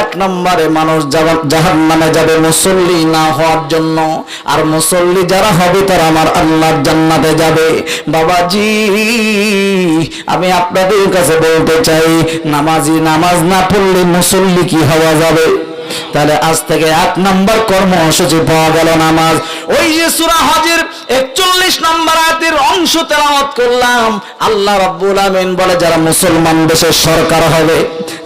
এক নম্বরে মানুষ জাহান নামে যাবে মুসল্লি না হওয়ার জন্য। আর মুসল্লি যারা হবে তারা আমার আল্লাহর জান্নাতে যাবে। বাবাজি, আমি আপনাদের কাছে বলতে চাই, নামাজি নামাজ না পড়লে মুসল্লি কি হওয়া যাবে? তাহলে আজ থেকে এক নম্বর কর্মসূচি পাওয়া গেল নামাজ। ওই যে সুরা হজের একচল্লিশ নম্বর আয়াতের অংশ তেলাওয়াত করলাম, আল্লাহ রাব্বুল আমিন বলে, যারা মুসলমান দেশের সরকার হবে,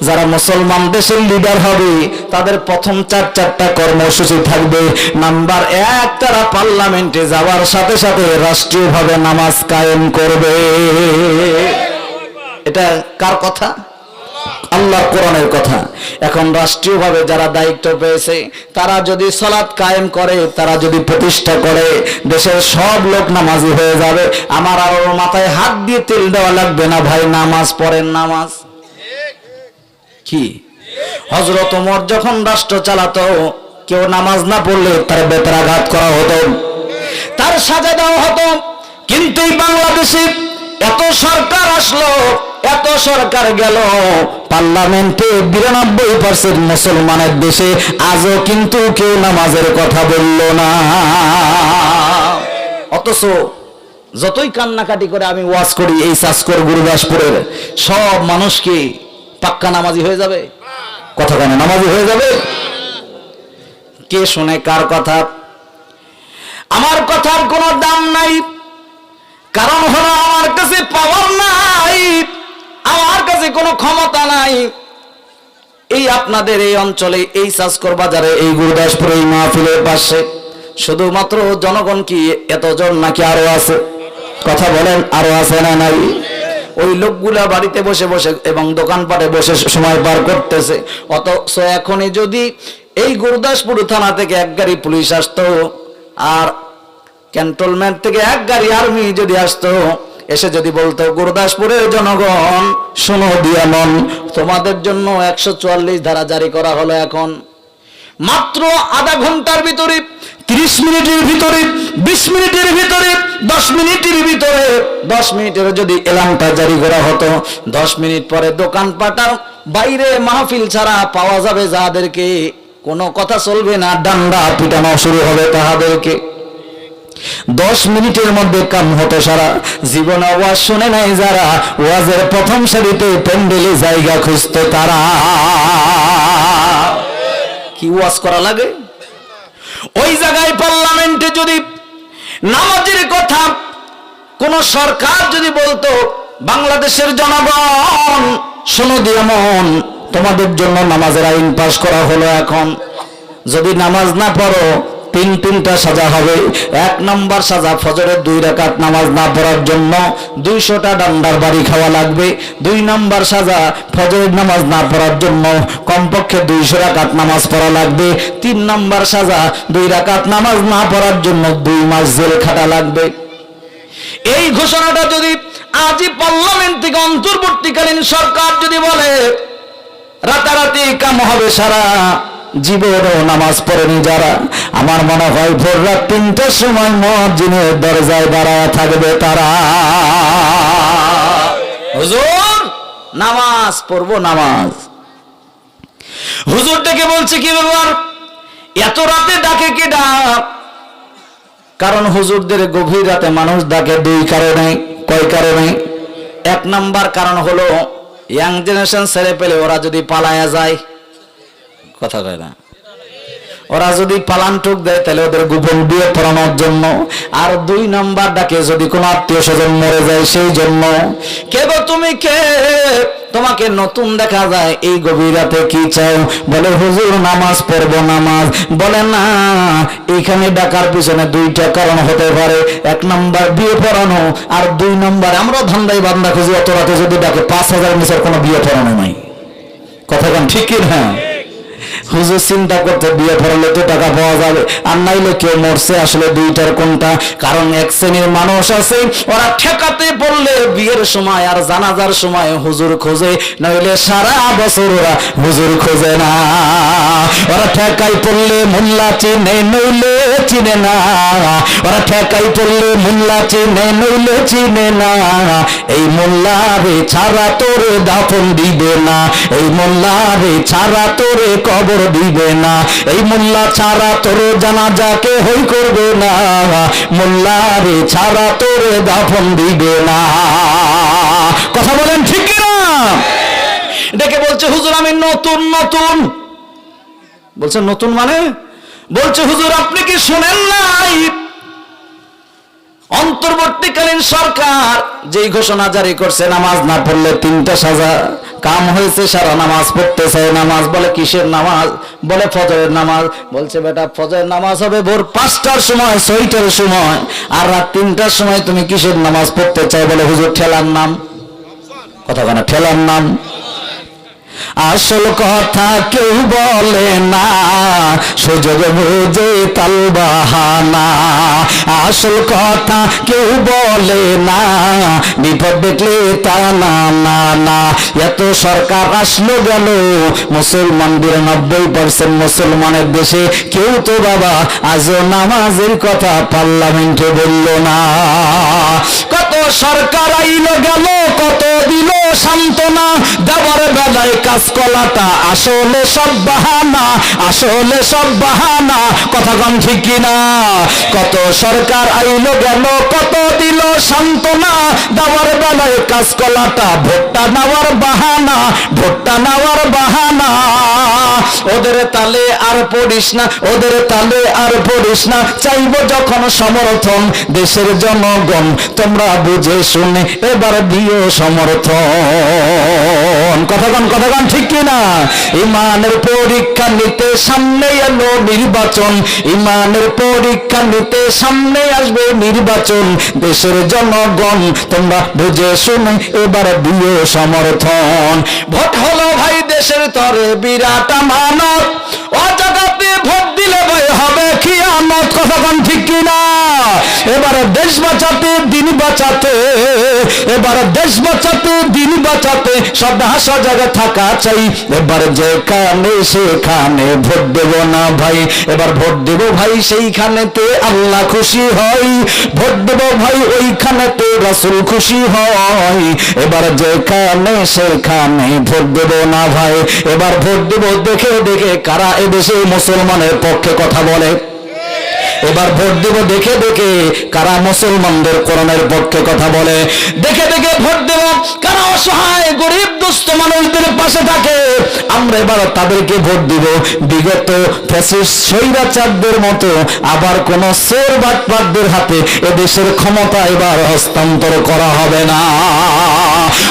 যারা মুসলমান দেশের লিডার হবে, তাদের প্রথম চার, চারটা কর্মসূচি থাকবে। নাম্বার এক, তারা পার্লামেন্টে যাওয়ার সাথে সাথে রাষ্ট্রীয়ভাবে নামাজ কায়েম করবে। এটা কার কথা? আল্লাহর কোরআনের কথা। এখন রাষ্ট্রীয়ভাবে যারা দায়িত্ব পেয়েছে, তারা যদি সলাৎ কায়েম করে, তারা যদি প্রতিষ্ঠা করে, দেশের সব লোক নামাজি হয়ে যাবে। আমার আর ওর মাথায় হাত দিয়ে তেল দেওয়া লাগবে না ভাই, নামাজ পড়েন নামাজ। কি? হজরত ওমর যখন রাষ্ট্র চালাতো, কেউ নামাজ না পড়লে তার বেতরাঘাত করা হতো, তার সাজা দেওয়া হতো। কিন্তু বাংলাদেশে এত সরকার আসলো এত সরকার গেল, পার্লামেন্টে বিরানব্বই পার্সেন্ট মুসলমানের দেশে আজও কিন্তু কেউ নামাজের কথা বলল না। অথচ যতই কান্নাকাটি করে আমি ওয়াজ করি এই সাসকর গুরুদাসপুরের, সব মানুষ কি পাক্কা নামাজি হয়ে যাবে? কথা কেন, নামাজি হয়ে যাবে? কে শুনে কার কথা? আমার কথার কোনো দাম নাই, কারণ হলো আমার কাছে পাওয়ার নাই। আমার কাছে কোনো ক্ষমতা নাই। এই আপনাদের এই অঞ্চলে, এই সাসকর বাজারে, এই গুরুদাসপুর, এই মাহফিলের পাশে শুধুমাত্র জনগণ কি এতজন নাকি আরও আছে? কথা বলেন, আরও আছে না নাই? ওই লোকগুলা বাড়িতে বসে বসে এবং দোকানপাটে বসে সময় পার করতেছে। অথচ এখনই যদি এই গুরুদাসপুর থানা থেকে এক গাড়ি পুলিশ আসতো, আর ক্যান্টনমেন্ট থেকে এক গাড়ি আর্মি যদি আসতো এসে যদি বলতো গুরুদাসপুরের জনগণ, শোনো দিয়া মন তোমাদের জন্য একশো চুয়াল্লিশ ধারা জারি করা হলো এখন। মাত্র আধা ঘণ্টার ভিতরে, তিরিশ মিনিটের ভিতরে, বিশ মিনিটের ভিতরে, দশ মিনিটের ভিতরে, দশ মিনিটের যদি এলামটা জারি করা হতো, দশ মিনিট পরে দোকান পাটার বাইরে মাহফিল ছাড়া পাওয়া যাবে যাদেরকে। কোনো কথা চলবে না, ডান্ডা পিটানো শুরু হবে তাহাদেরকে। দশ মিনিটের মধ্যে কাম হতো সারা। জীবন ওয়াজ শুনে নাই যারা, ওয়াজের প্রথম সারিতে প্যান্ডেলে জায়গা খুঁজতো তারা। কি ওয়াজ করা লাগে? ওই জায়গায় পার্লামেন্টে যদি নামাজের কথা কোন সরকার যদি বলতো, বাংলাদেশের জনগণ, শোনো দিয়ামন তোমাদের জন্য নামাজের আইন পাশ করা হলো এখন। যদি নামাজ না পড়ো তিন তিনটা সাজা হবে। এক নম্বর সাজা ফজরের দুই রাকাত নামাজ না পড়ার জন্য দুইশোটা ডান্ডার বাড়ি খাওয়া লাগবে। দুই নম্বর সাজা ফজরের নামাজ না পড়ার জন্য কমপক্ষে দুইশো রাকাত নামাজ পড়া লাগবে। তিন নম্বর সাজা দুই রাকাত নামাজ না পড়ার জন্য দুই মাস জেল খাটা লাগবে। এই ঘোষণাটা যদি আজই পার্লামেন্ট থেকে অন্তর্বর্তীকালীন সরকার যদি বলে, রাতারাতি কাম হবে সারা। জীবনও নামাজ পড়েনি যারা। আমার মনে হয় ভোর রাত তিনটার সময় মসজিদের দরজায় দাঁড়ায় থাকবে তারা। হুজুর, নামাজ পড়ব নামাজ। হুজুর ডেকে বলছে, কি ব্যাপার? এত রাতে ডাকে কে ডাক? কারণ হুজুরদের গভীর রাতে মানুষ ডাকে দুই কারণে, কয় কারণে? এক নাম্বার কারণ হলো, ইয়াং জেনারেশন ছেড়ে পেলে ওরা যদি পালায়া যায় কথা কয় না। ওরা যদি পালান টুক দেয়, তাহলে ওদের গোপন বিয়ে পড়ানোর জন্য। আর দুই নাম্বার ডাকে যদি কোনো আত্মীয় স্বজন মরে যায়, সেই জন্য। কে গো তুমি কে? তোমাকে নতুন দেখা যায়, এই গভীর রাতে কি চাও? বলে, হুজুর, নামাজ পড়ব, নামাজ। বলে, না এইখানে ডাকার পিছনে দুইটা কারণ হতে পারে। এক নাম্বার বিয়ে পড়ানো, আর দুই নাম্বার আমরা ধান্দাই বান্দা খুঁজি, অত রাতে যদি ডাকে, পাঁচ হাজার নিচের কোনো বিয়ে পড়ানো নাই। কথা কেন, ঠিক কি না হুজুর চিন্তা করতে বিয়ে পড়ালে তো টাকা পাওয়া যাবে। আর নাইলে কেউ মরছে, আসলে দুইটার কোনটা? কারণ এক শ্রেণির মানুষ আছে, ওরা ঠেকাতে বললে বিয়ের সময় আর জানাজার সময় হুজুর খোঁজে, নইলে সারা বছর ওরা হুজুর খোঁজে না। ওরা ঠেকাই পড়লে মোল্লা চিনে, নইলে চিনে না। ওরা ঠেকাই পড়লে মোল্লা চিনে, নইলে চিনে না। এই মোল্লা রে ছাড়া তোরে দাফন দিবে না। এই মোল্লা রে ছাড়া তোরে কবর দিবে না। এই মোল্লা ছাড়া তোর জানাজাকে হই করবে না। মোল্লা রে ছাড়া তোর দাফন দিবে না। কথা বলেন ঠিক কিনা? ডেকে বলছে, হুজুর, আমি নতুন নতুন। বলছে, নতুন মানে? বলছে, হুজুর, আপনি কি শুনেন নাই? অন্তর্বর্তীকালীন সরকার যেই ঘোষণা জারি করছে, নামাজ না পড়লে তিনটা সাজা কাম হয়েছে, সারা নামাজ পড়তে চায় নামাজ বলে কিসের নামাজ? বলে ফজরের নামাজ। বলছে, বেটা, ফজরের নামাজ হবে ভোর পাঁচটার সময়, ছয়টার সময়। আর রাত তিনটার সময় তুমি কিসের নামাজ পড়তে চাই বলে, হুজুর, ঠেলার নাম। কথা কেন ঠেলার নাম। আসল কথা কেউ বলে না, সুযোগ বুঝে তাল বাহানা। আসল কথা কেউ বলে না, বিপদ দেখলে তা না না না। এত সরকার আসলো গেল, মুসলমান বিরানব্বই পার্সেন্ট মুসলমানের দেশে কেউ তো বাবা আজও নামাজের কথা পার্লামেন্টে বলল না। কত সরকার আইলো গেল, কত দিল সান্ত্বনা দেওয়ার বেলায় কাজ কলাটা, আসলে সব বাহানা, আসলে সব বাহানা, কথা কম ঠিক কিনা? কত সরকার আইলো গেল, কত দিল সান্ত্বনা দেওয়ার বেলায় কাজ কলাটা, ভোটটা নেওয়ার বাহানা, ভোটটা নেওয়ার বাহানা। ওদের তালে আর পড়িস না, ওদের তালে আর পড়িস না। চাইব যখন সমর্থন দেশের জনগণ, তোমরা বুঝে শুনে এবার দিও সমর্থন। কথাগণ কথাগণ, ঠিক কিনা ইমানের পরীক্ষা নিতে সামনে এলো নির্বাচন। ইমানের পরীক্ষা নিতে সামনে আসবে নির্বাচন। দেশের জনগণ, তোমরা বুঝে শুনে এবার দিও সমর্থন। ভোট হলো ভাই দেশের তরে, বিরাট মানত? ও জায়গাতে ভোট দিলে ভাই হবে কি আমত কথাগণ ঠিক কিনা? এবারে দেশ বাঁচাতে, দিন বাঁচাতে, এবারে দেশ বাঁচাতে, দিন বাঁচাতে সদা সজাগ থাকা চাই। এবার যেখানে সেখানে ভোট দেব না ভাই, এবার ভোট দেব ভাই সেইখানেতে আল্লাহ খুশি হয়। ভোট দেব ভাই ওইখানেতে রাসুল খুশি হয়। এবার যেখানে সেখানে ভোট দেব না ভাই, এবার ভোট দেব দেখে দেখে কারা এদেশে মুসলমানের পক্ষে কথা বলে? এবার ভোট দেব দেখে দেখে কারা মুসলমানদের করণের পক্ষে কথা বলে। দেখে দেখে ভোট দেব কারা অসহায়, গরিব, দুস্থ মানুষদের পাশে থাকে। আমরা এবার তাদেরকে ভোট দিব। বিগত ফ্যাসিস্ট স্বৈরাচারদের মতো আবার কোন সোর বাটপাটদের হাতে এদেশের ক্ষমতা এবার হস্তান্তর করা হবে না।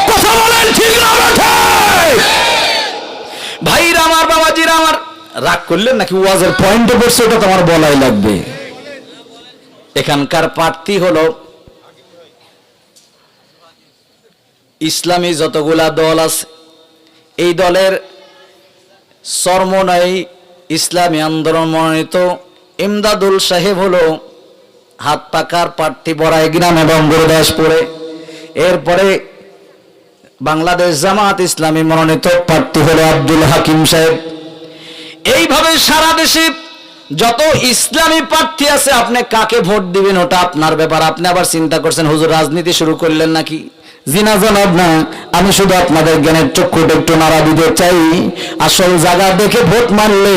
কথা বলেন, ঠিক না? ভাইরা, আমার বাবাজিরা, আমার রাগ করলেন নাকি? ওয়াজের পয়েন্টে পড়ছে ওটা তোমার বলাই লাগবে। এখানকার প্রার্থী হলো ইসলামী যতগুলা দল আছে, এই দলের সর্বনয় ইসলামী আন্দোলন মনোনীত ইমদাদুল সাহেব হলো হাত পাকার প্রার্থী বড়াই গ্রাম এবং গুরুদাসপুরে। এরপরে বাংলাদেশ জামাত ইসলামী মনোনীত প্রার্থী হলো আব্দুল হাকিম সাহেব। এইভাবে সারা দেশে যত ইসলামী প্রার্থী আছে, আপনি কাকে ভোট দিবেন ওটা আপনার ব্যাপার। আপনি আবার চিন্তা করছেন, হুজুর, রাজনীতি শুরু করলেন নাকি? জিনা জনাব না, আমি শুধু আপনাদের জ্ঞানের চক্ষুটা একটু নাড়া দিতে চাই। আসল জায়গা দেখে ভোট মারলে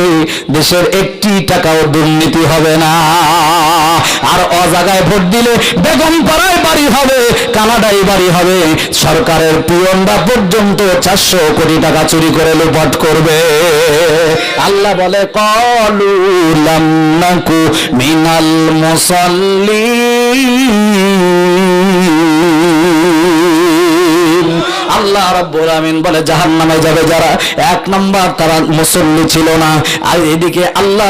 দেশের একটি টাকাও দুর্নীতি হবে না। আর অজাগায় ভোট দিলে বেগম পাড়ায় বাড়ি হবে, কানাডায় বাড়ি হবে। সরকারের পিয়নরা পর্যন্ত চারশো কোটি টাকা চুরি করে লুপাট করবে। আল্লাহ বলে, কলু মিনাল মুসাল্লি আল্লাহ রাব্বুল আমিন বলে, জাহান্নামে যাবে যারা। এক নাম্বার তারা মুসল্লি ছিল না। আর এদিকে আল্লাহ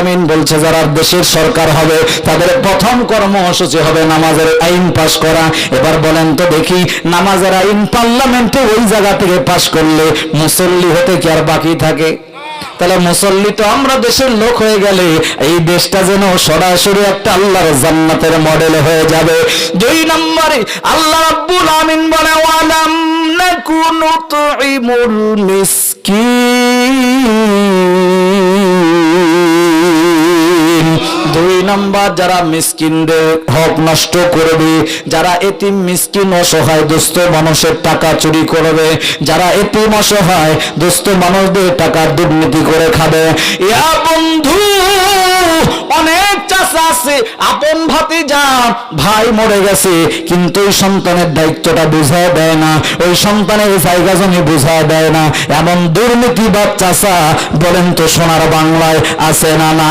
আমিন বলছে, যারা দেশের সরকার হবে, তাদের প্রথম কর্মসূচি হবে নামাজের আইন পাশ করা। এবার বলেন তো দেখি, নামাজের আইন পার্লামেন্টে ওই জায়গা থেকে পাশ করলে মুসল্লি হতে কি আর বাকি থাকে? তাহলে মুসল্লি তো আমরা দেশের লোক হয়ে গেলে এই দেশটা যেন সরাসরি একটা আল্লাহর জান্নাতের মডেল হয়ে যাবে। দুই নম্বরে, আল্লাহ রাব্বুল আমিন বলে, ওয়ালাম নাকুনু তুইমুল মিসকিন। দুই নাম্বার যারা মিসকিনদের হক নষ্ট করবে, যারা এতিম মিসকিন অসহায় দুস্থ মানুষের টাকা চুরি করবে, যারা এতিম অসহায় দুস্থ মানুষদের টাকা দুর্নীতি করে খাবে। ইয়া বন্ধু, অনেক চাষা আছে, আপন ভাতি যা ভাই মরে গেছে, কিন্তু ওই সন্তানের দায়িত্বটা বুঝায় দেয় না, ওই সন্তানের জায়গা জমি বুঝায় দেয় না। এমন দুর্নীতিবাদ চাষা, বলেন তো সোনার বাংলায় আছে না না?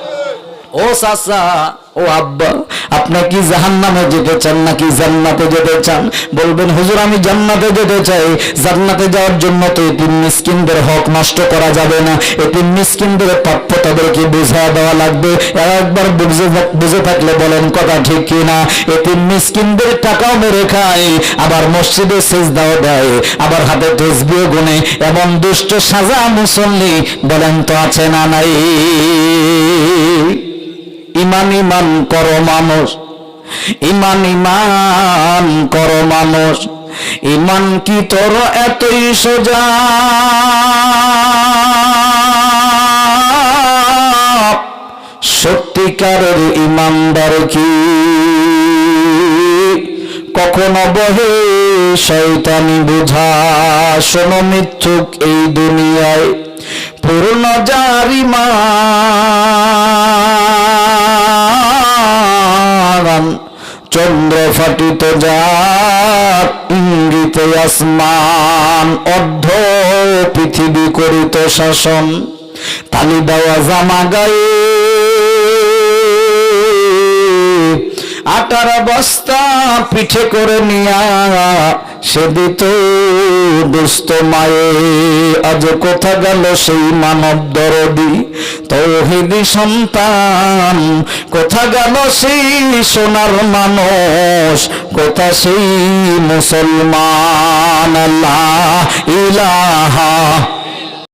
ও চাচা ও আব্বা, আপনি কি জাহান্নামে যেতে চান নাকি জান্নাতে যেতে চান? বলবেন, হুজুর, আমি জান্নাতে যেতে চাই। জান্নাতে যাওয়ার জন্য তো এতিম মিসকিনদের হক নষ্ট করা যাবে না। এতিম মিসকিনদের প্রাপ্য তাদেরকে বুঝিয়ে দেওয়া লাগবে। একবার বুঝে বুঝে থাকলে বলেন কথা ঠিক কিনা? এতিম মিসকিনদের টাকাও মেরে খায়, আবার মসজিদে সেজদাও দেয়, আবার হাতে তসবিও গুনে। এমন দুষ্ট সাজা মুসল্লি বলেন তো আছে না নাই? ইমান ইমান করো মানুষ। ইমান ইমান করো মানুষ। ইমান কি তোর এতই সোজা? সত্যিকারের ইমানদার কি? কখনো বহে শয়তানি বুঝা, শোনো মিথ্যুক এই দুনিয়ায়। পূর্ণ জারিমান করিত শাসন, তালি দেওয়া জামা গায়ে। আটার বস্তা পিঠে করে নিয়া সে দিত দুস্থ মায়ে। আজ কোথা গেল সেই মানব দরদি? তৌহিদি সন্তান, কোথা গেল সেই সোনার মানুষ? কোথা সেই মুসলমান? আল্লাহ ইলাহা